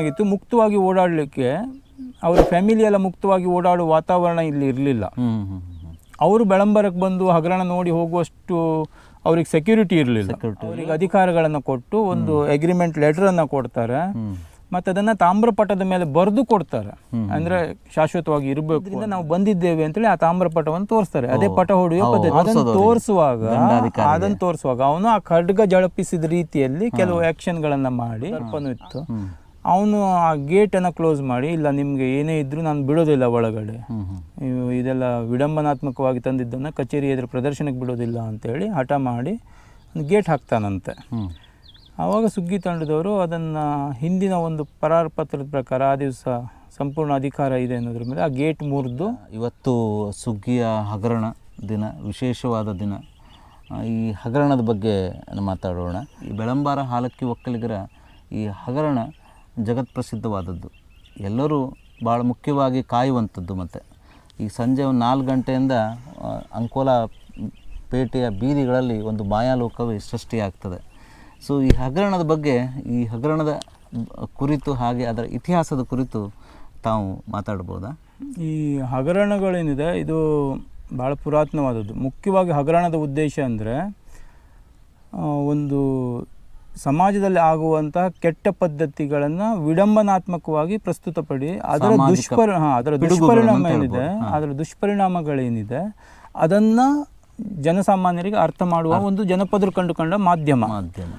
ಏನಾಗಿತ್ತು ಮುಕ್ತವಾಗಿ ಓಡಾಡಲಿಕ್ಕೆ ಅವರ ಫ್ಯಾಮಿಲಿ ಎಲ್ಲ ಮುಕ್ತವಾಗಿ ಓಡಾಡುವ ವಾತಾವರಣ ಇಲ್ಲಿ ಇರಲಿಲ್ಲ. ಅವರು ಬೆಳಂಬರಕ್ಕೆ ಬಂದು ಹಗರಣ ನೋಡಿ ಹೋಗುವಷ್ಟು ಅವ್ರಿಗೆ ಸೆಕ್ಯೂರಿಟಿ ಇರಲಿಲ್ಲ. ಅವರಿಗೆ ಅಧಿಕಾರಗಳನ್ನು ಕೊಟ್ಟು ಒಂದು ಅಗ್ರಿಮೆಂಟ್ ಲೆಟರನ್ನು ಕೊಡ್ತಾರೆ. ಮತ್ತು ಅದನ್ನು ತಾಮ್ರಪಟದ ಮೇಲೆ ಬರೆದು ಕೊಡ್ತಾರೆ. ಅಂದರೆ ಶಾಶ್ವತವಾಗಿ ಇರಬೇಕು ನಾವು ಬಂದಿದ್ದೇವೆ ಅಂತೇಳಿ ಆ ತಾಮ್ರಪಟವನ್ನು ತೋರಿಸ್ತಾರೆ. ಅದೇ ಪಟ ಹೊಡೆಯುವ ಪದ್ಧತಿ. ಅದನ್ನು ತೋರಿಸುವಾಗ ಅದನ್ನು ತೋರಿಸುವಾಗ ಅವನು ಆ ಖಡ್ಗ ಜಳಪಿಸಿದ ರೀತಿಯಲ್ಲಿ ಕೆಲವು ಆ್ಯಕ್ಷನ್ಗಳನ್ನು ಮಾಡಿ ಅರ್ಪನೂ ಇತ್ತು. ಅವನು ಆ ಗೇಟನ್ನು ಕ್ಲೋಸ್ ಮಾಡಿ ಇಲ್ಲ ನಿಮಗೆ ಏನೇ ಇದ್ದರೂ ನಾನು ಬಿಡೋದಿಲ್ಲ ಒಳಗಡೆ. ಇದೆಲ್ಲ ವಿಡಂಬನಾತ್ಮಕವಾಗಿ ತಂದಿದ್ದನ್ನು ಕಚೇರಿ ಎದುರು ಪ್ರದರ್ಶನಕ್ಕೆ ಬಿಡೋದಿಲ್ಲ ಅಂತೇಳಿ ಹಠ ಮಾಡಿ ಒಂದು ಗೇಟ್ ಹಾಕ್ತಾನಂತೆ. ಆವಾಗ ಸುಗ್ಗಿ ತಂಡದವರು ಅದನ್ನು ಹಿಂದಿನ ಒಂದು ಪರಾರ ಪತ್ರದ ಪ್ರಕಾರ ಆ ದಿವಸ ಸಂಪೂರ್ಣ ಅಧಿಕಾರ ಇದೆ ಅನ್ನೋದ್ರ ಮೇಲೆ ಆ ಗೇಟ್ ಮುರಿದು ಇವತ್ತು ಸುಗ್ಗಿಯ ಹಗರಣ ದಿನ ವಿಶೇಷವಾದ ದಿನ. ಈ ಹಗರಣದ ಬಗ್ಗೆ ಮಾತಾಡೋಣ. ಈ ಬೆಳಂಬಾರ ಹಾಲಕ್ಕಿ ಒಕ್ಕಲಿಗರ ಈ ಹಗರಣ ಜಗತ್ ಪ್ರಸಿದ್ಧವಾದದ್ದು ಎಲ್ಲರೂ ಭಾಳ ಮುಖ್ಯವಾಗಿ ಕಾಯುವಂಥದ್ದು ಮತ್ತು. ಈ ಸಂಜೆ ಒಂದು ನಾಲ್ಕು ಗಂಟೆಯಿಂದ ಅಂಕೋಲ ಪೇಟೆಯ ಬೀದಿಗಳಲ್ಲಿ ಒಂದು ಮಾಯಾಲೋಕವೇ ಸೃಷ್ಟಿಯಾಗ್ತದೆ. ಸೊ ಈ ಹಗರಣದ ಬಗ್ಗೆ, ಈ ಹಗರಣದ ಕುರಿತು ಹಾಗೆ ಅದರ ಇತಿಹಾಸದ ಕುರಿತು ತಾವು ಮಾತಾಡ್ಬೋದಾ? ಈ ಹಗರಣಗಳೇನಿದೆ, ಇದು ಭಾಳ ಪುರಾತನವಾದದ್ದು. ಮುಖ್ಯವಾಗಿ ಹಗರಣದ ಉದ್ದೇಶ ಅಂದರೆ ಒಂದು ಸಮಾಜದಲ್ಲಿ ಆಗುವಂತಹ ಕೆಟ್ಟ ಪದ್ಧತಿಗಳನ್ನು ವಿಡಂಬನಾತ್ಮಕವಾಗಿ ಪ್ರಸ್ತುತಪಡಿ ಅದರ ದುಷ್ಪರಿ ಅದರ ದುಷ್ಪರಿಣಾಮ ಏನಿದೆ ಅದರ ದುಷ್ಪರಿಣಾಮಗಳೇನಿದೆ ಅದನ್ನ ಜನಸಾಮಾನ್ಯರಿಗೆ ಅರ್ಥ ಮಾಡುವ ಒಂದು ಜನಪದರು ಕಂಡುಕೊಂಡ ಮಾಧ್ಯಮ. ಮಾಧ್ಯಮ.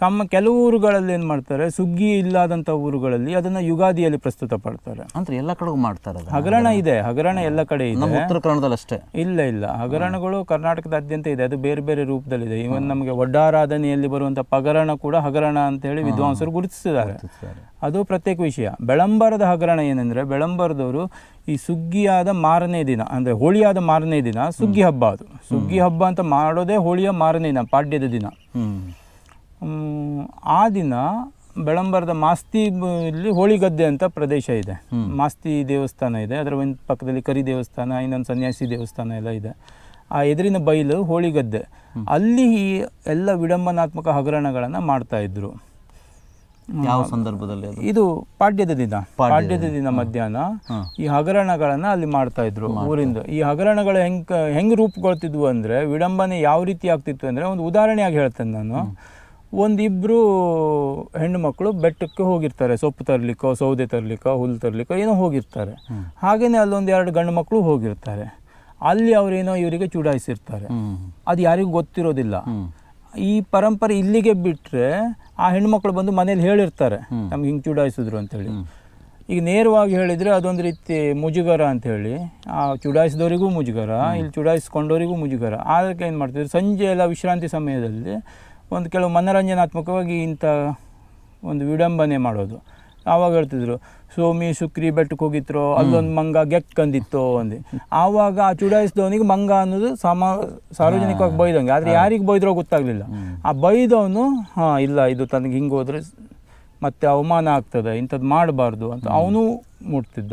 ಸಮ ಕೆಲವು ಊರುಗಳಲ್ಲಿ ಏನು ಮಾಡ್ತಾರೆ ಸುಗ್ಗಿ ಇಲ್ಲದಂಥ ಊರುಗಳಲ್ಲಿ ಅದನ್ನು ಯುಗಾದಿಯಲ್ಲಿ ಪ್ರಸ್ತುತ ಪಡ್ತಾರೆ. ಅಂದ್ರೆ ಎಲ್ಲ ಕಡೆಗೂ ಮಾಡ್ತಾರೆ. ಹಗರಣ ಇದೆ ಹಗರಣ ಎಲ್ಲ ಕಡೆ ಇದೆ. ನಮ್ಮ ಉತ್ತರ ಕನ್ನಡದಲ್ಲಿ ಅಷ್ಟೇ ಇಲ್ಲ ಇಲ್ಲ. ಹಗರಣಗಳು ಕರ್ನಾಟಕದಾದ್ಯಂತ ಇದೆ. ಅದು ಬೇರೆ ಬೇರೆ ರೂಪದಲ್ಲಿದೆ. ಇವನ್ ನಮಗೆ ಒಡ್ಡಾರಾಧನೆಯಲ್ಲಿ ಬರುವಂಥ ಪಗರಣ ಕೂಡ ಹಗರಣ ಅಂತ ಹೇಳಿ ವಿದ್ವಾಂಸರು ಗುರುತಿಸಿದ್ದಾರೆ. ಅದು ಪ್ರತ್ಯೇಕ ವಿಷಯ. ಬೆಳಂಬರದ ಹಗರಣ ಏನಂದ್ರೆ ಬೆಳಂಬರದವರು ಈ ಸುಗ್ಗಿಯಾದ ಮಾರನೇ ದಿನ ಅಂದ್ರೆ ಹೋಳಿಯಾದ ಮಾರನೇ ದಿನ ಸುಗ್ಗಿ ಹಬ್ಬ ಅದು. ಸುಗ್ಗಿ ಹಬ್ಬ ಅಂತ ಮಾಡೋದೇ ಹೋಳಿಯ ಮಾರನೇ ದಿನ ಪಾಡ್ಯದ ದಿನ. ಆ ದಿನ ಬೆಳಂಬರದ ಮಾಸ್ತಿ ಇಲ್ಲಿ ಹೋಳಿಗದ್ದೆ ಅಂತ ಪ್ರದೇಶ ಇದೆ. ಮಾಸ್ತಿ ದೇವಸ್ಥಾನ ಇದೆ. ಅದರ ಒಂದು ಪಕ್ಕದಲ್ಲಿ ಕರಿ ದೇವಸ್ಥಾನ ಇನ್ನೊಂದು ಸನ್ಯಾಸಿ ದೇವಸ್ಥಾನ ಎಲ್ಲ ಇದೆ. ಆ ಎದುರಿನ ಬೈಲು ಹೋಳಿಗದ್ದೆ. ಅಲ್ಲಿ ಈ ಎಲ್ಲ ವಿಡಂಬನಾತ್ಮಕ ಹಗರಣಗಳನ್ನು ಮಾಡ್ತಾ ಇದ್ರು. ಯಾವ ಸಂದರ್ಭದಲ್ಲಿ ಇದು ಪಾಡ್ಯದ ದಿನ. ಪಾಡ್ಯದ ದಿನ. ಮಧ್ಯಾಹ್ನ ಈ ಹಗರಣಗಳನ್ನ ಅಲ್ಲಿ ಮಾಡ್ತಾ ಇದ್ರು ಊರಿಂದ. ಈ ಹಗರಣಗಳು ಹೆಂಗ್ ಹೆಂಗ್ ರೂಪುಗೊಳ್ತಿದ್ವು ಅಂದ್ರೆ ವಿಡಂಬನೆ ಯಾವ ರೀತಿ ಆಗ್ತಿತ್ತು ಅಂದ್ರೆ ಒಂದು ಉದಾಹರಣೆಯಾಗಿ ಹೇಳ್ತೇನೆ ನಾನು. ಒಂದಿಬ್ರು ಹೆಣ್ಣು ಮಕ್ಕಳು ಬೆಟ್ಟಕ್ಕೆ ಹೋಗಿರ್ತಾರೆ. ಸೊಪ್ಪು ತರ್ಲಿಕ್ಕೋ ಸೌದೆ ತರ್ಲಿಕ್ಕೋ ಹುಲ್ಲು ತರ್ಲಿಕ್ಕೋ ಏನೋ ಹೋಗಿರ್ತಾರೆ. ಹಾಗೇನೆ ಅಲ್ಲೊಂದು ಎರಡು ಗಂಡು ಮಕ್ಕಳು ಹೋಗಿರ್ತಾರೆ. ಅಲ್ಲಿ ಅವರೇನೋ ಇವರಿಗೆ ಚುಡಾಯಿಸಿರ್ತಾರೆ. ಅದು ಯಾರಿಗೂ ಗೊತ್ತಿರೋದಿಲ್ಲ. ಈ ಪರಂಪರೆ ಇಲ್ಲಿಗೆ ಬಿಟ್ಟರೆ ಆ ಹೆಣ್ಮಕ್ಳು ಬಂದು ಮನೇಲಿ ಹೇಳಿರ್ತಾರೆ. ನಮ್ಗೆ ಹಿಂಗೆ ಚುಡಾಯಿಸಿದ್ರು ಅಂತೇಳಿ. ಈಗ ನೇರವಾಗಿ ಹೇಳಿದರೆ ಅದೊಂದು ರೀತಿ ಮುಜುಗರ ಅಂತೇಳಿ. ಆ ಚುಡಾಯಿಸಿದವರಿಗೂ ಮುಜುಗರ ಇಲ್ಲಿ ಚುಡಾಯಿಸ್ಕೊಂಡವರಿಗೂ ಮುಜುಗರ. ಅದಕ್ಕೆ ಏನು ಮಾಡ್ತಿದ್ರು? ಸಂಜೆ ಎಲ್ಲ ವಿಶ್ರಾಂತಿ ಸಮಯದಲ್ಲಿ ಒಂದು ಕೆಲವು ಮನೋರಂಜನಾತ್ಮಕವಾಗಿ ಇಂಥ ಒಂದು ವಿಡಂಬನೆ ಮಾಡೋದು. ಆವಾಗ ಹೇಳ್ತಿದ್ರು ಸೋಮಿ ಸುಕ್ರಿ ಬೆಟ್ಟಕ್ಕೆ ಹೋಗಿದ್ರು ಅಲ್ಲೊಂದು ಮಂಗ ಗೆಕ್ಕಂದಿತ್ತು ಅಂದು. ಆವಾಗ ಆ ಚುಡಾಯಿಸಿದವನಿಗೆ ಮಂಗ ಅನ್ನೋದು ಸಮ ಸಾರ್ವಜನಿಕವಾಗಿ ಬೈದಂಗೆ ಆದರೆ ಯಾರಿಗೆ ಬೈದ್ರೋ ಗೊತ್ತಾಗಲಿಲ್ಲ. ಆ ಬೈದವನು ಹಾಂ ಇಲ್ಲ ಇದು ತನಗೆ ಹಿಂಗೆ ಹೋದ್ರೆ ಮತ್ತೆ ಅವಮಾನ ಆಗ್ತದೆ ಇಂಥದ್ದು ಮಾಡಬಾರ್ದು ಅಂತ ಅವನು ಮುಟ್ತಿದ್ದ.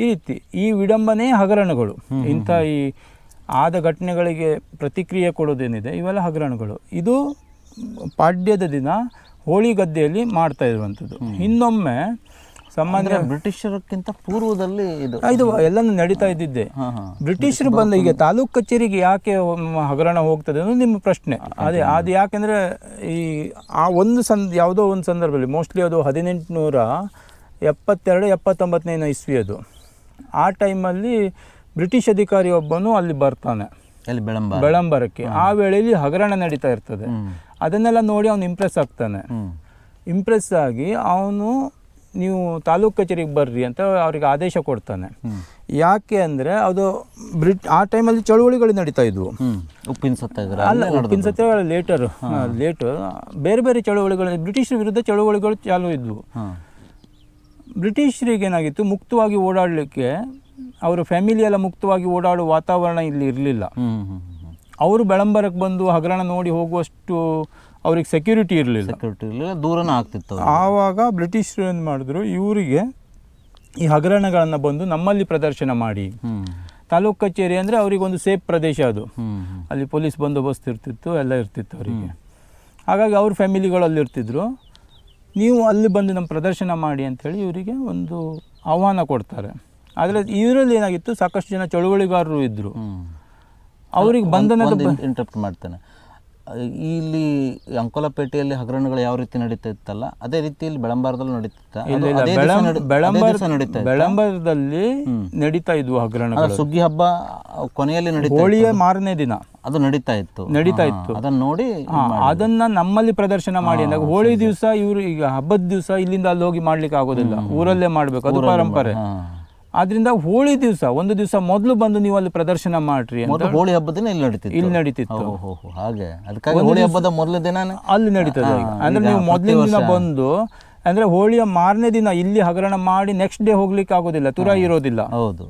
ಈ ರೀತಿ ಈ ವಿಡಂಬನೆ ಹಗರಣಗಳು. ಇಂಥ ಈ ಆದ ಘಟನೆಗಳಿಗೆ ಪ್ರತಿಕ್ರಿಯೆ ಕೊಡೋದೇನಿದೆ ಇವೆಲ್ಲ ಹಗರಣಗಳು. ಇದು ಪಾಡ್ಯದ ದಿನ ಹೋಳಿ ಗದ್ದೆಯಲ್ಲಿ ಮಾಡ್ತಾ ಇರುವಂಥದ್ದು. ಇನ್ನೊಮ್ಮೆ ಸಂಬಂಧ ಬ್ರಿಟಿಷರಕ್ಕಿಂತ ಪೂರ್ವದಲ್ಲಿ ಇದು. ಇದು ಎಲ್ಲನೂ ನಡೀತಾ ಇದ್ದಿದ್ದೆ. ಬ್ರಿಟಿಷರು ಬಂದ ಈಗ ತಾಲೂಕು ಕಚೇರಿಗೆ ಯಾಕೆ ಹಗರಣ ಹೋಗ್ತದೆ ಅನ್ನೋದು ನಿಮ್ಮ ಪ್ರಶ್ನೆ. ಅದೇ. ಅದು ಯಾಕೆಂದರೆ ಈ ಆ ಒಂದು ಸಂದ್ ಯಾವುದೋ ಒಂದು ಸಂದರ್ಭದಲ್ಲಿ ಮೋಸ್ಟ್ಲಿ ಅದು ಹದಿನೆಂಟುನೂರ ಎಪ್ಪತ್ತೆರಡು ಎಪ್ಪತ್ತೊಂಬತ್ತನೇ ಇಸ್ವಿ ಅದು. ಆ ಟೈಮಲ್ಲಿ ಬ್ರಿಟಿಷ್ ಅಧಿಕಾರಿ ಒಬ್ಬನು ಅಲ್ಲಿ ಬರ್ತಾನೆ ಬೆಳಂಬರಕ್ಕೆ. ಆ ವೇಳೆಯಲ್ಲಿ ಹಗರಣ ನಡೀತಾ ಇರ್ತದೆ. ಅದನ್ನೆಲ್ಲ ನೋಡಿ ಅವನು ಇಂಪ್ರೆಸ್ ಆಗ್ತಾನೆ. ಇಂಪ್ರೆಸ್ ಆಗಿ ಅವನು ನೀವು ತಾಲೂಕು ಕಚೇರಿಗೆ ಬರ್ರಿ ಅಂತ ಅವ್ರಿಗೆ ಆದೇಶ ಕೊಡ್ತಾನೆ. ಯಾಕೆ ಅಂದರೆ ಅದು ಬ್ರಿಟ್ ಆ ಟೈಮಲ್ಲಿ ಚಳುವಳಿಗಳು ನಡೀತಾ ಇದ್ವು. ಉಪ್ಪಿನ ಸತ್ಯಾಗ್ರಹ ಅಲ್ಲ ಉಪ್ಪಿನ ಸತ್ಯಾಗ್ರಹ ಲೇಟರ್ ಲೇಟು ಬೇರೆ ಬೇರೆ ಚಳುವಳಿಗಳು ಬ್ರಿಟಿಷರ ವಿರುದ್ಧ ಚಳುವಳಿಗಳು ಚಾಲೂ ಇದ್ವು. ಹಾ. ಬ್ರಿಟಿಷರಿಗೆ ಏನಾಗಿತ್ತು ಮುಕ್ತವಾಗಿ ಓಡಾಡಲಿಕ್ಕೆ ಅವರ ಫ್ಯಾಮಿಲಿ ಎಲ್ಲ ಮುಕ್ತವಾಗಿ ಓಡಾಡುವ ವಾತಾವರಣ ಇಲ್ಲಿ ಇರಲಿಲ್ಲ. ಅವರು ಬೆಳಂಬರಕ್ಕೆ ಬಂದು ಹಗರಣ ನೋಡಿ ಹೋಗುವಷ್ಟು ಅವ್ರಿಗೆ ಸೆಕ್ಯೂರಿಟಿ ಇರಲಿಲ್ಲ. ಸೆಕ್ಯೂರಿಟಿ ಇರಲಿಲ್ಲ ದೂರನ ಆಗ್ತಿತ್ತು. ಆವಾಗ ಬ್ರಿಟಿಷರು ಏನು ಮಾಡಿದ್ರು ಇವರಿಗೆ ಈ ಹಗರಣಗಳನ್ನು ಬಂದು ನಮ್ಮಲ್ಲಿ ಪ್ರದರ್ಶನ ಮಾಡಿ. ತಾಲೂಕು ಕಚೇರಿ ಅಂದರೆ ಅವರಿಗೆ ಒಂದು ಸೇಫ್ ಪ್ರದೇಶ ಅದು. ಅಲ್ಲಿ ಪೊಲೀಸ್ ಬಂದೋಬಸ್ತ್ ಇರ್ತಿತ್ತು ಎಲ್ಲ ಇರ್ತಿತ್ತು ಅವರಿಗೆ. ಹಾಗಾಗಿ ಅವ್ರ ಫ್ಯಾಮಿಲಿಗಳು ಅಲ್ಲಿ ಇರ್ತಿದ್ರು. ನೀವು ಅಲ್ಲಿ ಬಂದು ನಮ್ಮ ಪ್ರದರ್ಶನ ಮಾಡಿ ಅಂಥೇಳಿ ಇವರಿಗೆ ಒಂದು ಆಹ್ವಾನ ಕೊಡ್ತಾರೆ. ಆದರೆ ಇದರಲ್ಲಿ ಏನಾಗಿತ್ತು ಸಾಕಷ್ಟು ಜನ ಚಳುವಳಿಗಾರರು ಇದ್ದರು. ಅವ್ರಿಗೆ ಬಂಧನದ ಇಂಟ್ರಪ್ಟ್ ಮಾಡ್ತೇನೆ. ಇಲ್ಲಿ ಅಂಕೋಲಪೇಟೆಯಲ್ಲಿ ಹಗರಣಗಳು ಯಾವ ರೀತಿ ನಡೀತಾ ಇತ್ತಲ್ಲ ಅದೇ ಬೆಳಂಬಾರದಲ್ಲೂ ಅದು ಇಲ್ಲ, ಇಲ್ಲ, ಅದೇ ದಿವ್ಸ ಬೆಳಂ- ನಡಿ- ಅದೇ ಬೆಳಂಬರ ದಿವ್ಸ ನಡೀತಾ ಬೆಳಂಬಾರದಲ್ಲಿ ನಡೀತಾ ಇದ್ವು ಹಗರಣ ಸುಗ್ಗಿ ಹಬ್ಬ ಕೊನೆಯಲ್ಲಿ ನಡೀತಾ ಹೋಳಿಯ ಮಾರನೇ ದಿನ. ಅದು ನಡೀತಾ ಇತ್ತು. ನಡೀತಾ ಇತ್ತು. ಅದನ್ನ ನೋಡಿ ಅದನ್ನ ನಮ್ಮಲ್ಲಿ ಪ್ರದರ್ಶನ ಮಾಡಿ ಅಂದಾಗ ಹೋಳಿ ದಿವಸ ಇವರು ಈಗ ಹಬ್ಬದ ದಿವಸ ಇಲ್ಲಿಂದ ಅಲ್ಲಿ ಹೋಗಿ ಮಾಡ್ಲಿಕ್ಕೆ ಆಗೋದಿಲ್ಲ. ಊರಲ್ಲೇ ಮಾಡ್ಬೇಕು. ಅದು ಪರಂಪರೆ. ಆದ್ರಿಂದ ಹೋಳಿ ದಿವಸ ಒಂದು ದಿವಸ ಮೊದಲು ಬಂದು ನೀವು ಅಲ್ಲಿ ಪ್ರದರ್ಶನ ಮಾಡ್ರಿ ಅಂತ ಮೊದಲು ಹೋಳಿ ಹಬ್ಬದ ದಿನ ಇಲ್ಲಿ ನಡೀತಿತ್ತು. ಇಲ್ಲಿ ನಡೀತಿತ್ತು. ಓ, ಹೋ, ಹೋ, ಹಾಗೆ. ಅದಕ್ಕಾಗಿ ಹೋಳಿ ಹಬ್ಬದ ಮೊದಲ ದಿನ ಅಲ್ಲಿ ನಡೀತದೆ ಈಗ. ಅಂದ್ರೆ ನೀವು ಮೊದಲಿನ ದಿನ ಬಂದು ಅಂದ್ರೆ ಹೋಳಿಯ ಮಾರನೇ ದಿನ ಇಲ್ಲಿ ಹಗರಣ ಮಾಡಿ ನೆಕ್ಸ್ಟ್ ಡೇ ಹೋಗ್ಲಿಕ್ಕೆ ಆಗೋದಿಲ್ಲ ತುರ ಇರೋದಿಲ್ಲ. ಹೌದು.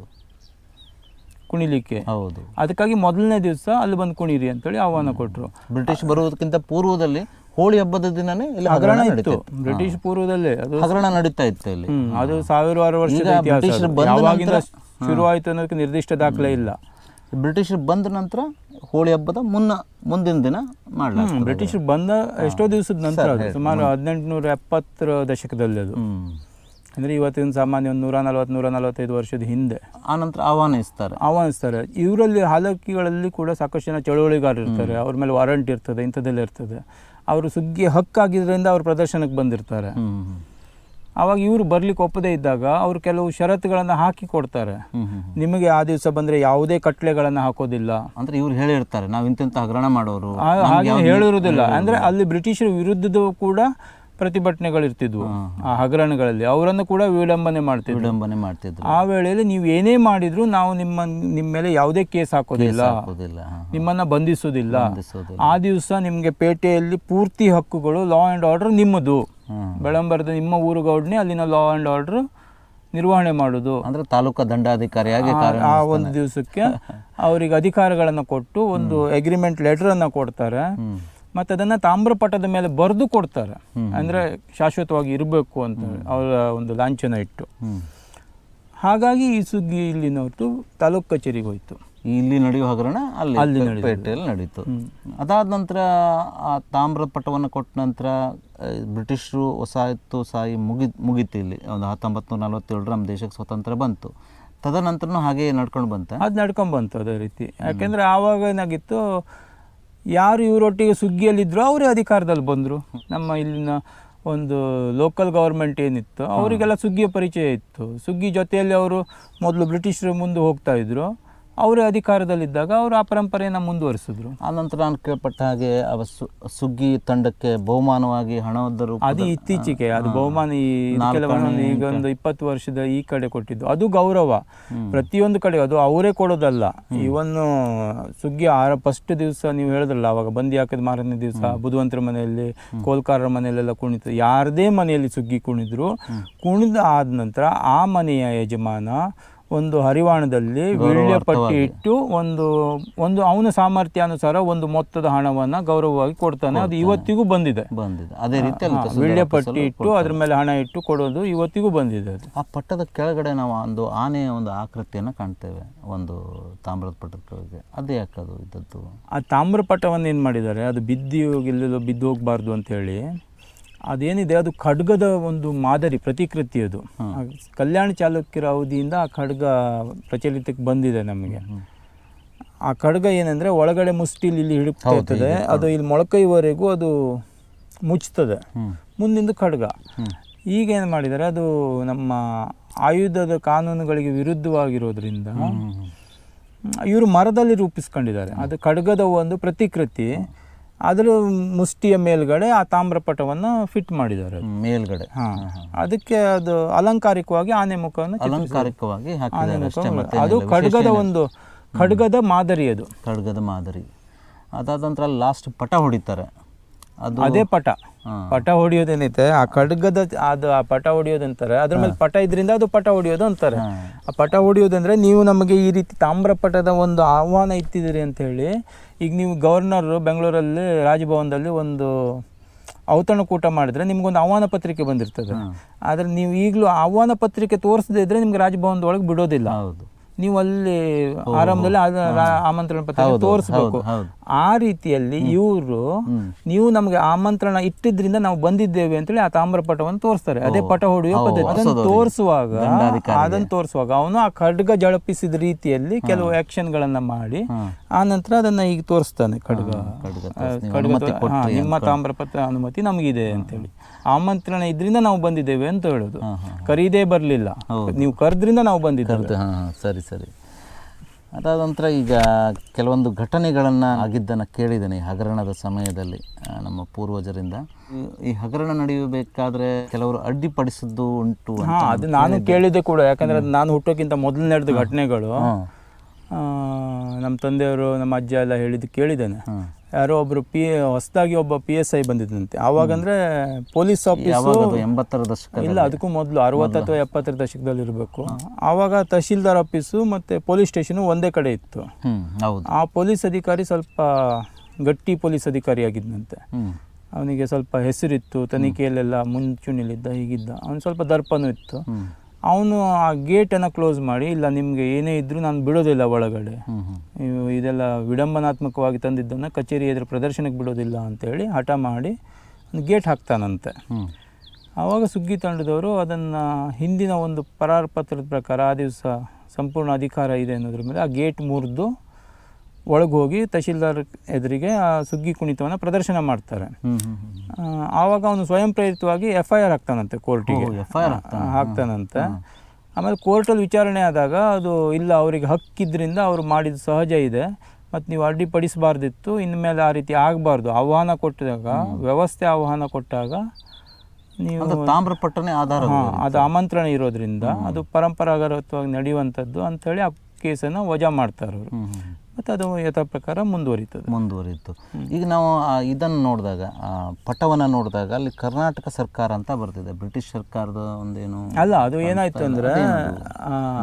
ಕುಣಿಲಿಕ್ಕೆ. ಹೌದು. ಅದಕ್ಕಾಗಿ ಮೊದಲನೇ ದಿವಸ ಅಲ್ಲಿ ಬಂದು ಕುಣಿರಿ ಅಂತೇಳಿ ಆಹ್ವಾನ ಕೊಟ್ಟರು ಬ್ರಿಟಿಷ್ ಬರುವುದಕ್ಕಿಂತ ಪೂರ್ವದಲ್ಲಿ ಹೋಳಿ ಹಬ್ಬದ ದಿನನೇ ಇಲ್ಲಿ ಹಗರಣ ಇತ್ತು. ಬ್ರಿಟಿಷ್ ಪೂರ್ವದಲ್ಲೇ ಅದು ಹಗರಣ ನಡೀತಾ ಇತ್ತು ಇಲ್ಲಿ ಅದು ಸಾವಿರಾರು ವರ್ಷದ ಇತಿಹಾಸ ಯಾವಾಗಿಂದ ನಂತರ- ಶುರು ಅನ್ನೋದಕ್ಕೆ ನಿರ್ದಿಷ್ಟ ದಾಖಲೆ ಇಲ್ಲ. ಬ್ರಿಟಿಷರು ಬಂದ ನಂತರ ಹೋಳಿ ಹಬ್ಬದ ಮುನ್ನ ಮುಂದಿನ ದಿನ ಮಾಡಲ ಬ್ರಿಟಿಷರು ಬಂದ ಎಷ್ಟೋ ದಿವಸದ ನಂತರ ಸುಮಾರು ಹದಿನೆಂಟುನೂರ ಎಪ್ಪತ್ತರ ದಶಕದಲ್ಲಿ ಅದು. ಅಂದರೆ ಇವತ್ತಿನ ಸಾಮಾನ್ಯ ಒಂದು ನೂರ ನಲವತ್ತು ನೂರ ನಲವತ್ತೈದು ವರ್ಷದ ಹಿಂದೆ. ಆ ನಂತರ ಆಹ್ವಾನಿಸ್ತಾರೆ. ಆಹ್ವಾನಿಸ್ತಾರೆ. ಇವರಲ್ಲಿ ಹಾಲಕ್ಕಿಗಳಲ್ಲಿ ಕೂಡ ಸಾಕಷ್ಟು ಜನ ಚಳುವಳಿಗಾರರು ಇರ್ತಾರೆ ಅವ್ರ ಮೇಲೆ ವಾರಂಟ್ ಇರ್ತದೆ ಇಂಥದ್ದೆಲ್ಲ ಇರ್ತದೆ. ಅವರು ಸುಗ್ಗಿ ಹಕ್ಕಾಗಿದ್ದರಿಂದ ಅವರು ಪ್ರದರ್ಶನಕ್ಕೆ ಬಂದಿರ್ತಾರೆ. ಅವಾಗ ಆವಾಗ ಇವರು ಬರ್ಲಿಕ್ಕೆ ಒಪ್ಪದೇ ಇದ್ದಾಗ ಅವರು ಕೆಲವು ಷರತ್ತುಗಳನ್ನು ಹಾಕಿ ಕೊಡ್ತಾರೆ. ನಿಮಗೆ ಆ ದಿವಸ ಬಂದ್ರೆ ಯಾವುದೇ ಕಟ್ಲೆಗಳನ್ನು ಹಾಕೋದಿಲ್ಲ. ಅಂದ್ರೆ ಇವ್ರು ಹೇಳಿರ್ತಾರೆ ನಾವು ಇಂತಿಂತ ಹಗರಣ ಮಾಡೋರು ಹಾಗೆ ಹೇಳಿರುವುದಿಲ್ಲ ಅಂದ್ರೆ ಅಲ್ಲಿ ಬ್ರಿಟಿಷರ ವಿರುದ್ಧದ ಕೂಡ ಪ್ರತಿಭಟನೆಗಳಿರ್ತಿದ್ವು ಆ ಹಗರಣಗಳಲ್ಲಿ. ಅವರನ್ನು ಕೂಡ ವಿಡಂಬನೆ ಮಾಡ್ತಿದ್ರು. ವಿಡಂಬನೆ ಮಾಡ್ತಿದ್ರು. ಆ ವೇಳೆಯಲ್ಲಿ ನೀವು ಏನೇ ಮಾಡಿದ್ರು ನಾವು ನಿಮ್ಮ ನಿಮ್ಮ ಮೇಲೆ ಯಾವುದೇ ಕೇಸ್ ಹಾಕೋದಿಲ್ಲ. ನಿಮ್ಮನ್ನ ಬಂಧಿಸೋದಿಲ್ಲ. ಆ ದಿವಸ ನಿಮಗೆ ಪೇಟೆಯಲ್ಲಿ ಪೂರ್ತಿ ಹಕ್ಕುಗಳು ಲಾ ಆ್ಯಂಡ್ ಆರ್ಡರ್ ನಿಮ್ಮದು. ಬೆಳಂಬರದ ನಿಮ್ಮ ಊರು ಗೌಡ್ನೆ ಅಲ್ಲಿನ ಲಾ ಆ್ಯಂಡ್ ಆರ್ಡರ್ ನಿರ್ವಹಣೆ ಮಾಡೋದು. ಅಂದ್ರೆ ತಾಲೂಕಾ ದಂಡಾಧಿಕಾರಿಯಾಗಿ ಆ- ಆ ಒಂದು ದಿವಸಕ್ಕೆ ಅವರಿಗೆ ಅಧಿಕಾರಗಳನ್ನು ಕೊಟ್ಟು ಒಂದು ಅಗ್ರಿಮೆಂಟ್ ಲೆಟರ್ ಅನ್ನ ಕೊಡ್ತಾರೆ. ಮತ್ತು ಅದನ್ನು ತಾಮ್ರಪಟದ ಮೇಲೆ ಬರೆದು ಕೊಡ್ತಾರೆ. ಅಂದರೆ ಶಾಶ್ವತವಾಗಿ ಇರಬೇಕು ಅಂತ ಅವರ ಒಂದು ಲಾಂಛನ ಇಟ್ಟು. ಹಾಗಾಗಿ ಈ ಸುಗ್ಗಿ ಇಲ್ಲಿನವ್ರದ್ದು ತಾಲೂಕು ಕಚೇರಿಗೆ ಹೋಯ್ತು. ಇಲ್ಲಿ ನಡೆಯುವ ಹಗರಣ ಅಲ್ಲಿ ಅಲ್ಲಿ. ಪೇಟೆಯಲ್ಲಿ ನಡೀತು. ಅದಾದ ನಂತರ ಆ ತಾಮ್ರ ಪಟವನ್ನು ಕೊಟ್ಟ ನಂತರ ಬ್ರಿಟಿಷರು ವಸಾಹತು ಸಾಯಿ ಮುಗಿ ಮುಗೀತು ಇಲ್ಲಿ. ಒಂದು ಹತ್ತೊಂಬತ್ತು ನೂರ ನಲವತ್ತೇಳರ ನಮ್ಮ ದೇಶಕ್ಕೆ ಸ್ವತಂತ್ರ ಬಂತು. ತದನಂತರನೂ ಹಾಗೆ ನಡ್ಕೊಂಡು ಬಂತ? ಅದು ನಡ್ಕೊಂಡು ಬಂತು ಅದೇ ರೀತಿ. ಯಾಕೆಂದರೆ ಆವಾಗ ಏನಾಗಿತ್ತು ಯಾರು ಇವರೊಟ್ಟಿಗೆ ಸುಗ್ಗಿಯಲ್ಲಿದ್ದರೂ ಅವರೇ ಅಧಿಕಾರದಲ್ಲಿ ಬಂದರು. ನಮ್ಮ ಇಲ್ಲಿನ ಒಂದು ಲೋಕಲ್ ಗೌರ್ಮೆಂಟ್ ಏನಿತ್ತು, ಅವರಿಗೆಲ್ಲ ಸುಗ್ಗಿಯ ಪರಿಚಯ ಇತ್ತು. ಸುಗ್ಗಿ ಜೊತೆಯಲ್ಲಿ ಅವರು ಮೊದಲು ಬ್ರಿಟಿಷರು ಮುಂದೆ ಹೋಗ್ತಾ ಇದ್ರು. ಅವರೇ ಅಧಿಕಾರದಲ್ಲಿದ್ದಾಗ ಅವರು ಆ ಪರಂಪರೆಯನ್ನು ಮುಂದುವರಿಸಿದ್ರು. ಆನಂತರ ನಾನು ಕೇಳ್ಪಟ್ಟ ಹಾಗೆ ಅವ ಸುಗ್ಗಿ ತಂಡಕ್ಕೆ ಬಹುಮಾನವಾಗಿ ಹಣವದ್ದರು ಅದು ಇತ್ತೀಚೆಗೆ ಅದು ಬಹುಮಾನ ಈ ಕೆಲವೊಂದು ಈಗ ಒಂದು ಇಪ್ಪತ್ತು ವರ್ಷದ ಈ ಕಡೆ ಕೊಟ್ಟಿದ್ದು. ಅದು ಗೌರವ. ಪ್ರತಿಯೊಂದು ಕಡೆ ಅದು ಅವರೇ ಕೊಡೋದಲ್ಲ. ಇವನ್ನು ಸುಗ್ಗಿ ಆರ ಫಸ್ಟ್ ದಿವಸ ನೀವು ಹೇಳಿದ್ರಲ್ಲ ಅವಾಗ ಬಂದಿ ಹಾಕಿದ ಮಾರನೇ ದಿವಸ ಬುಧವಂತರ ಮನೆಯಲ್ಲಿ ಕೋಲ್ಕಾರರ ಮನೆಯಲ್ಲೆಲ್ಲ ಕುಣಿತು ಯಾರದೇ ಮನೆಯಲ್ಲಿ ಸುಗ್ಗಿ ಕುಣಿದ್ರು ಕುಣಿದ ಆದ ನಂತರ ಆ ಮನೆಯ ಯಜಮಾನ ಒಂದು ಹರಿವಾಣದಲ್ಲಿ ವೀಳ್ಯಪಟ್ಟಿ ಇಟ್ಟು ಒಂದು ಒಂದು ಅವನ ಸಾಮರ್ಥ್ಯಾನುಸಾರ ಒಂದು ಮೊತ್ತದ ಹಣವನ್ನ ಗೌರವವಾಗಿ ಕೊಡ್ತಾನೆ. ಅದು ಇವತ್ತಿಗೂ ಬಂದಿದೆ. ಬಂದಿದೆ. ಅದೇ ರೀತಿ ವೀಳ್ಯಪಟ್ಟಿ ಇಟ್ಟು ಅದ್ರ ಮೇಲೆ ಹಣ ಇಟ್ಟು ಕೊಡೋದು ಇವತ್ತಿಗೂ ಬಂದಿದೆ ಅದು. ಆ ಪಟ್ಟದ ಕೆಳಗಡೆ ನಾವು ಒಂದು ಆನೆಯ ಒಂದು ಆಕೃತಿಯನ್ನು ಕಾಣ್ತೇವೆ. ಒಂದು ತಾಮ್ರದ ಪಟ್ಟದ ಕೆಳಗೆ. ಅದು ಯಾಕದು ಇದ್ದದ್ದು? ಆ ತಾಮ್ರಪಟವನ್ನು ಏನು ಮಾಡಿದ್ದಾರೆ? ಅದು ಬಿದ್ದು ಎಲ್ಲೆಲ್ಲೋ ಬಿದ್ದು ಹೋಗಬಾರ್ದು ಅಂತೇಳಿ. ಅದೇನಿದೆ? ಅದು ಖಡ್ಗದ ಒಂದು ಮಾದರಿ ಪ್ರತಿಕೃತಿ ಅದು ಕಲ್ಯಾಣ ಚಾಲುಕ್ಯರ ಅವಧಿಯಿಂದ ಆ ಖಡ್ಗ ಪ್ರಚಲಿತಕ್ಕೆ ಬಂದಿದೆ ನಮಗೆ. ಆ ಖಡ್ಗ ಏನಂದರೆ ಒಳಗಡೆ ಮುಷ್ಟಿಲಿ ಇಲ್ಲಿ ಹಿಡಿತಾ ಇರ್ತದೆ ಅದು ಇಲ್ಲಿ ಮೊಳಕೈವರೆಗೂ ಅದು ಮುಚ್ತದೆ. ಮುಂದಿಂದು ಖಡ್ಗ. ಈಗ ಏನು ಮಾಡಿದ್ದಾರೆ? ಅದು ನಮ್ಮ ಆಯುಧದ ಕಾನೂನುಗಳಿಗೆ ವಿರುದ್ಧವಾಗಿರೋದ್ರಿಂದ ಇವರು ಮರದಲ್ಲಿ ರೂಪಿಸ್ಕೊಂಡಿದ್ದಾರೆ. ಅದು ಖಡ್ಗದ ಒಂದು ಪ್ರತಿಕೃತಿ. ಅದರ ಮುಷ್ಟಿಯ ಮೇಲ್ಗಡೆ ಆ ತಾಮ್ರಪಟವನ್ನು ಫಿಟ್ ಮಾಡಿದ್ದಾರೆ ಮೇಲ್ಗಡೆ. ಹಾ. ಅದಕ್ಕೆ ಅದು ಅಲಂಕಾರಿಕವಾಗಿ ಆನೆ ಮುಖವನ್ನು ಅಲಂಕಾರಿಕವಾಗಿ ಆನೆ ಮುಖ ಅದು ಖಡ್ಗದ ಒಂದು ಖಡ್ಗದ ಮಾದರಿ ಅದು. ಖಡ್ಗದ ಮಾದರಿ. ಅದಾದ ನಂತರ ಲಾಸ್ಟ್ ಪಟ ಹೊಡಿತಾರೆ. ಅದು ಪಟ. ಪಟ ಹೊಡಿಯೋದೇನೈತೆ ಆ ಖಡ್ಗದ ಅದು ಆ ಪಟ ಹೊಡಿಯೋದಂತಾರೆ ಅದ್ರ ಮೇಲೆ ಪಟ ಇದ್ರಿಂದ ಅದು ಪಟ ಹೊಡಿಯೋದು ಅಂತಾರೆ. ಆ ಪಟ ಹೊಡಿಯೋದಂದ್ರೆ ನೀವು ನಮಗೆ ಈ ರೀತಿ ತಾಮ್ರ ಪಟದ ಒಂದು ಆಹ್ವಾನ ಇತ್ತಿದ್ದೀರಿ ಅಂತ ಹೇಳಿ ಈಗ ನೀವು ಗವರ್ನರ್ ಬೆಂಗಳೂರಲ್ಲಿ ರಾಜಭವನದಲ್ಲಿ ಒಂದು ಔತಣಕೂಟ ಮಾಡಿದ್ರೆ ನಿಮ್ಗೊಂದು ಆಹ್ವಾನ ಪತ್ರಿಕೆ ಬಂದಿರ್ತದೆ. ಆದ್ರೆ ನೀವು ಈಗಲೂ ಆಹ್ವಾನ ಪತ್ರಿಕೆ ತೋರಿಸದೇ ಇದ್ರೆ ನಿಮ್ಗೆ ರಾಜಭವನದೊಳಗೆ ಬಿಡೋದಿಲ್ಲ. ಹೌದು. ನೀವು ಅಲ್ಲಿ ಆರಂಭದಲ್ಲಿ ಆಮಂತ್ರಣ ಪತ್ರ ತೋರಿಸಬೇಕು. ಆ ರೀತಿಯಲ್ಲಿ ಇವರು ನೀವು ನಮಗೆ ಆಮಂತ್ರಣ ಇಟ್ಟಿದ್ರಿಂದ ನಾವು ಬಂದಿದ್ದೇವೆ ಅಂತೇಳಿ ಆ ತಾಮ್ರ ಪಟವನ್ನು ತೋರಿಸ್ತಾರೆ. ಅದೇ ಪಟ ಹೊಡೆಯುವ ಪದ್ಧತಿ. ಅದನ್ನು ತೋರಿಸುವಾಗ ಅದನ್ನು ತೋರಿಸುವಾಗ ಅವನು ಆ ಖಡ್ಗ ಜಳಪಿಸಿದ ರೀತಿಯಲ್ಲಿ ಕೆಲವು ಆಕ್ಷನ್ ಗಳನ್ನ ಮಾಡಿ ಆ ನಂತರ ಅದನ್ನ ಈಗ ತೋರಿಸ್ತಾನೆ ಖಡ್ಗ. ಖಡ್ಗ ನಿಮ್ಮ ತಾಮ್ರ ಪತ್ರ ಅನುಮತಿ ನಮಗಿದೆ ಅಂತೇಳಿ. ಆಮಂತ್ರಣ ಇದ್ರಿಂದ ನಾವು ಬಂದಿದ್ದೇವೆ ಅಂತ ಹೇಳೋದು. ಕರೀದೇ ಬರಲಿಲ್ಲ. ನೀವು ಕರೆದ್ರಿಂದ ನಾವು ಬಂದಿದ್ದೇವೆ. ಸರಿ ಸರಿ. ಅದಾದ ನಂತರ ಈಗ ಕೆಲವೊಂದು ಘಟನೆಗಳನ್ನು ಆಗಿದ್ದನ್ನು ಕೇಳಿದ್ದೇನೆ ಈ ಹಗರಣದ ಸಮಯದಲ್ಲಿ ನಮ್ಮ ಪೂರ್ವಜರಿಂದ. ಈ- ಹಗರಣ ನಡೆಯಬೇಕಾದ್ರೆ ಕೆಲವರು ಅಡ್ಡಿಪಡಿಸಿದ್ದು ಉಂಟು ಹಾ ಅದು ನಾನು ಕೇಳಿದ್ದೆ. ಕೂಡ. ಯಾಕಂದ್ರೆ ಅದು ನಾನು ಹುಟ್ಟೋಕ್ಕಿಂತ ಮೊದಲು ನಡೆದ ಘಟನೆಗಳು ನಮ್ಮ ತಂದೆಯವರು ನಮ್ಮ ಅಜ್ಜ ಎಲ್ಲ ಹೇಳಿದ್ದು ಕೇಳಿದ್ದೇನೆ. ಯಾರೋ ಒಬ್ರು ಪಿ ಹೊಸದಾಗಿ ಒಬ್ಬ ಪಿ ಎಸ್ ಐ ಬಂದಿದ್ದಂತೆ ಅವಾಗಂದ್ರೆ ಪೊಲೀಸ್ ಆಫೀಸ್ ಎಂಬತ್ತರ ದಶಕ ಇಲ್ಲ ಅದಕ್ಕೂ ಮೊದಲು ಅರವತ್ತು ಅಥವಾ ಎಪ್ಪತ್ತರ ದಶಕದಲ್ಲಿ ಇರಬೇಕು. ಆವಾಗ ತಹಶೀಲ್ದಾರ್ ಆಫೀಸು ಮತ್ತೆ ಪೊಲೀಸ್ ಸ್ಟೇಷನ್ ಒಂದೇ ಕಡೆ ಇತ್ತು. ಆ ಪೊಲೀಸ್ ಅಧಿಕಾರಿ ಸ್ವಲ್ಪ ಗಟ್ಟಿ ಪೊಲೀಸ್ ಅಧಿಕಾರಿ ಆಗಿದ್ದಂತೆ ಅವನಿಗೆ ಸ್ವಲ್ಪ ಹೆಸರಿತ್ತು ತನಿಖೆಯಲ್ಲೆಲ್ಲ ಮುಂಚೂಣಿಲಿದ್ದ ಹೀಗಿದ್ದ. ಅವನು ಸ್ವಲ್ಪ ದರ್ಪನೂ ಇತ್ತು. ಅವನು ಆ ಗೇಟನ್ನು ಕ್ಲೋಸ್ ಮಾಡಿ ಇಲ್ಲ ನಿಮಗೆ ಏನೇ ಇದ್ದರೂ ನಾನು ಬಿಡೋದಿಲ್ಲ ಒಳಗಡೆ. ಇದೆಲ್ಲ ವಿಡಂಬನಾತ್ಮಕವಾಗಿ ತಂದಿದ್ದನ್ನು ಕಚೇರಿ ಎದುರು ಪ್ರದರ್ಶನಕ್ಕೆ ಬಿಡೋದಿಲ್ಲ ಅಂತೇಳಿ ಹಠ ಮಾಡಿ ಒಂದು ಗೇಟ್ ಹಾಕ್ತಾನಂತೆ. ಆವಾಗ ಸುಗ್ಗಿ ತಂಡದವರು ಅದನ್ನು ಹಿಂದಿನ ಒಂದು ಪರಾರ ಪತ್ರದ ಪ್ರಕಾರ ಆ ದಿವಸ ಸಂಪೂರ್ಣ ಅಧಿಕಾರ ಇದೆ ಅನ್ನೋದ್ರ ಮೇಲೆ ಆ ಗೇಟ್ ಮುರಿದು ಒಳಗೆ ಹೋಗಿ ತಹಶೀಲ್ದಾರ್ ಎದುರಿಗೆ ಆ ಸುಗ್ಗಿ ಕುಣಿತವನ್ನು ಪ್ರದರ್ಶನ ಮಾಡ್ತಾರೆ. ಆವಾಗ ಅವನು ಸ್ವಯಂ ಪ್ರೇರಿತವಾಗಿ ಎಫ್ ಐ ಆರ್ ಹಾಕ್ತಾನಂತೆ ಕೋರ್ಟಿಗೆ. ಎಫ್ ಐ ಆರ್ ಹಾಕ್ತಾನಂತೆ. ಆಮೇಲೆ ಕೋರ್ಟಲ್ಲಿ ವಿಚಾರಣೆ ಆದಾಗ ಅದು ಇಲ್ಲ ಅವರಿಗೆ ಹಕ್ಕಿದ್ರಿಂದ ಅವರು ಮಾಡಿದ ಸಹಜ ಇದೆ ಮತ್ತು ನೀವು ಅಡ್ಡಿಪಡಿಸಬಾರ್ದಿತ್ತು ಇನ್ಮೇಲೆ ಆ ರೀತಿ ಆಗಬಾರ್ದು. ಆಹ್ವಾನ ಕೊಟ್ಟಾಗ ವ್ಯವಸ್ಥೆ ಆಹ್ವಾನ ಕೊಟ್ಟಾಗ ನೀವು ಅದು ತಾಮ್ರಪಟ್ಟಣೆ ಆಧಾರ ಅದು ಆಮಂತ್ರಣ ಇರೋದ್ರಿಂದ ಅದು ಪರಂಪರಾಗತವಾಗಿ ನಡೆಯುವಂಥದ್ದು ಅಂಥೇಳಿ ಆ ಕೇಸನ್ನು ವಜಾ ಮಾಡ್ತಾರೆ ಅವರು ಮತ್ತು ಅದು ಯಥಾ ಪ್ರಕಾರ ಮುಂದುವರಿತದೆ. ಮುಂದುವರಿಯಿತು ಈಗ ನಾವು ಇದನ್ನು ನೋಡಿದಾಗ ಪಟವನ್ನು ನೋಡಿದಾಗ ಅಲ್ಲಿ ಕರ್ನಾಟಕ ಸರ್ಕಾರ ಅಂತ ಬರ್ತಿದೆ. ಬ್ರಿಟಿಷ್ ಸರ್ಕಾರದ ಒಂದೇನು ಅಲ್ಲ ಅದು ಏನಾಯ್ತು ಅಂದ್ರೆ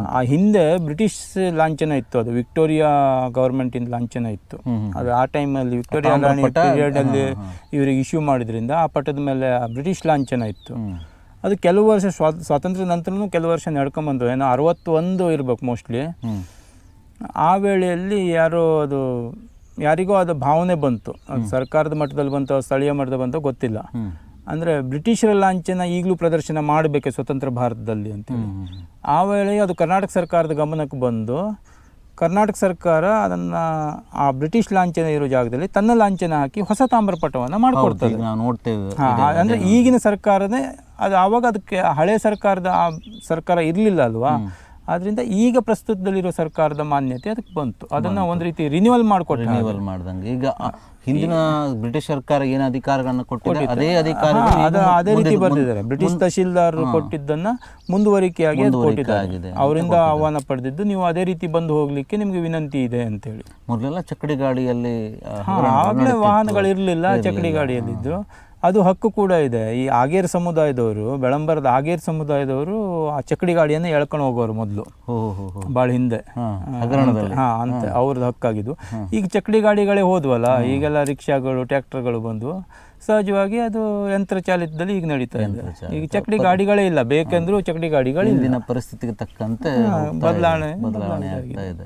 ಆ, ಹಿಂದೆ ಬ್ರಿಟಿಷ್ ಲಾಂಛನ ಇತ್ತು ಅದು. ವಿಕ್ಟೋರಿಯಾ ಗವರ್ಮೆಂಟ್ ಇಂದ ಲಾಂಛನ ಇತ್ತು. ಅದು ಆ ಟೈಮಲ್ಲಿ ವಿಕ್ಟೋರಿಯಾ ಪೀರಿಯಡಲ್ಲಿ ಪೀರಿಯಡ್ ಅಲ್ಲಿ ಇವರಿಗೆ ಇಶ್ಯೂ ಮಾಡಿದ್ರಿಂದ ಆ ಪಟದ ಮೇಲೆ ಬ್ರಿಟಿಷ್ ಲಾಂಛನ ಇತ್ತು. ಅದು ಕೆಲವು ವರ್ಷ ಸ್ವಾತಂತ್ರ್ಯ ನಂತರನೂ ಕೆಲವು ವರ್ಷ ನಡ್ಕೊಂಬಂದು ಏನೋ ಅರವತ್ತೊಂದು ಇರ್ಬೇಕು ಮೋಸ್ಟ್ಲಿ. ಆ ವೇಳೆಯಲ್ಲಿ ಯಾರೋ ಅದು ಯಾರಿಗೋ ಅದು ಭಾವನೆ ಬಂತು. ಅದು ಸರ್ಕಾರದ ಮಟ್ಟದಲ್ಲಿ ಬಂತು ಸ್ಥಳೀಯ ಮಟ್ಟದಲ್ಲಿ ಬಂತು ಗೊತ್ತಿಲ್ಲ. ಅಂದರೆ ಬ್ರಿಟಿಷರ ಲಾಂಛನ ಈಗಲೂ ಪ್ರದರ್ಶನ ಮಾಡಬೇಕು ಸ್ವತಂತ್ರ ಭಾರತದಲ್ಲಿ ಅಂತೇಳಿ. ಆ ವೇಳೆ ಅದು ಕರ್ನಾಟಕ ಸರ್ಕಾರದ ಗಮನಕ್ಕೆ ಬಂದು ಕರ್ನಾಟಕ ಸರ್ಕಾರ ಅದನ್ನು ಆ ಬ್ರಿಟಿಷ್ ಲಾಂಛನ ಇರೋ ಜಾಗದಲ್ಲಿ ತನ್ನ ಲಾಂಛನ ಹಾಕಿ ಹೊಸ ತಾಮ್ರಪಟವನ್ನು ಮಾಡಿಕೊಡ್ತದೆ. ಅಂದ್ರೆ ಈಗಿನ ಸರ್ಕಾರನೇ ಅದು ಆವಾಗ ಅದಕ್ಕೆ ಹಳೆ ಸರ್ಕಾರದ ಆ ಸರ್ಕಾರ ಇರಲಿಲ್ಲ ಅಲ್ವಾ? ಆದ್ರಿಂದ ಈಗ ಪ್ರಸ್ತುತದಲ್ಲಿರೋ ಸರ್ಕಾರದ ಮಾನ್ಯತೆ ಅದಕ್ಕೆ ಬಂತು. ಅದನ್ನ ಒಂದು ರೀತಿ ರಿನ್ಯೂವಲ್ ಮಾಡಿಕೊಟ್ಟ ರಿನಿವಲ್ ಮಾಡ್ದಂಗೆ. ಈಗ ಹಿಂದಿನ ಬ್ರಿಟಿಷ್ ಸರ್ಕಾರ ಏನ ಅಧಿಕಾರಗಳನ್ನು ಕೊಟ್ಟಿದೆ? ಅದೇ ಹಾ, ಅಧಿಕಾರಿಗಳು ಅದು ರೀತಿ ಬರ್ತಿದ್ದಾರೆ ಬ್ರಿಟಿಷ್ ತಹಶೀಲ್ದಾರ್ ಕೊಟ್ಟಿದ್ದನ್ನ ಮುಂದುವರಿಕೆಯಾಗಿ ಕೊಟ್ಟಿದ್ದಾರೆ. ಅವರಿಂದ ಆಹ್ವಾನ ಪಡೆದಿದ್ದು ನೀವು ಅದೇ ರೀತಿ ಬಂದು ಹೋಗ್ಲಿಕ್ಕೆ ನಿಮ್ಗೆ ವಿನಂತಿ ಇದೆ ಅಂತ ಹೇಳಿ ಮೊದಲೆಲ್ಲ ಚಕ್ಕಡಿ ಗಾಡಿಯಲ್ಲಿ ಆಗಲೇ ವಾಹನಗಳಿರಲಿಲ್ಲ ಆಗ್ಲೇ ವಾಹನಗಳು ಇರಲಿಲ್ಲ. ಚಕಡಿ ಗಾಡಿಯಲ್ಲಿದ್ದು. ಅದು ಹಕ್ಕು ಕೂಡ ಇದೆ. ಈ ಆಗೇರ್ ಸಮುದಾಯದವರು ಬೆಳಂಬರದ ಆಗೇರ್ ಸಮುದಾಯದವರು ಆ ಚಕಡಿ ಗಾಡಿಯನ್ನು ಎಳ್ಕೊಂಡು ಹೋಗೋರು ಮೊದಲು. ಭಾಳ ಹಿಂದೆ. ಹಾ, ಅಂತ ಅವ್ರದ್ದು ಹಕ್ಕಾಗಿದ್ದು. ಈಗ ಚಕಡಿ ಗಾಡಿಗಳೇ ಹೋದ್ವಲ್ಲ ಈಗೆಲ್ಲ ರಿಕ್ಷಾಗಳು ಟ್ರ್ಯಾಕ್ಟರ್ಗಳು ಬಂದು ಸಹಜವಾಗಿ ಅದು ಯಂತ್ರ ಚಾಲಿತದಲ್ಲಿ ಈಗ ನಡೀತಾ ಇದೆ. ಈಗ ಚಕಡಿ ಗಾಡಿಗಳೇ ಇಲ್ಲ. ಬೇಕೆಂದ್ರೂ ಚಕಡಿ ಗಾಡಿಗಳು ಇಂದಿನ ಪರಿಸ್ಥಿತಿಗೆ ತಕ್ಕಂತೆ ಬದಲಾವಣೆ ಬದಲಾವಣೆ ಆಗ್ತಾ ಇದೆ.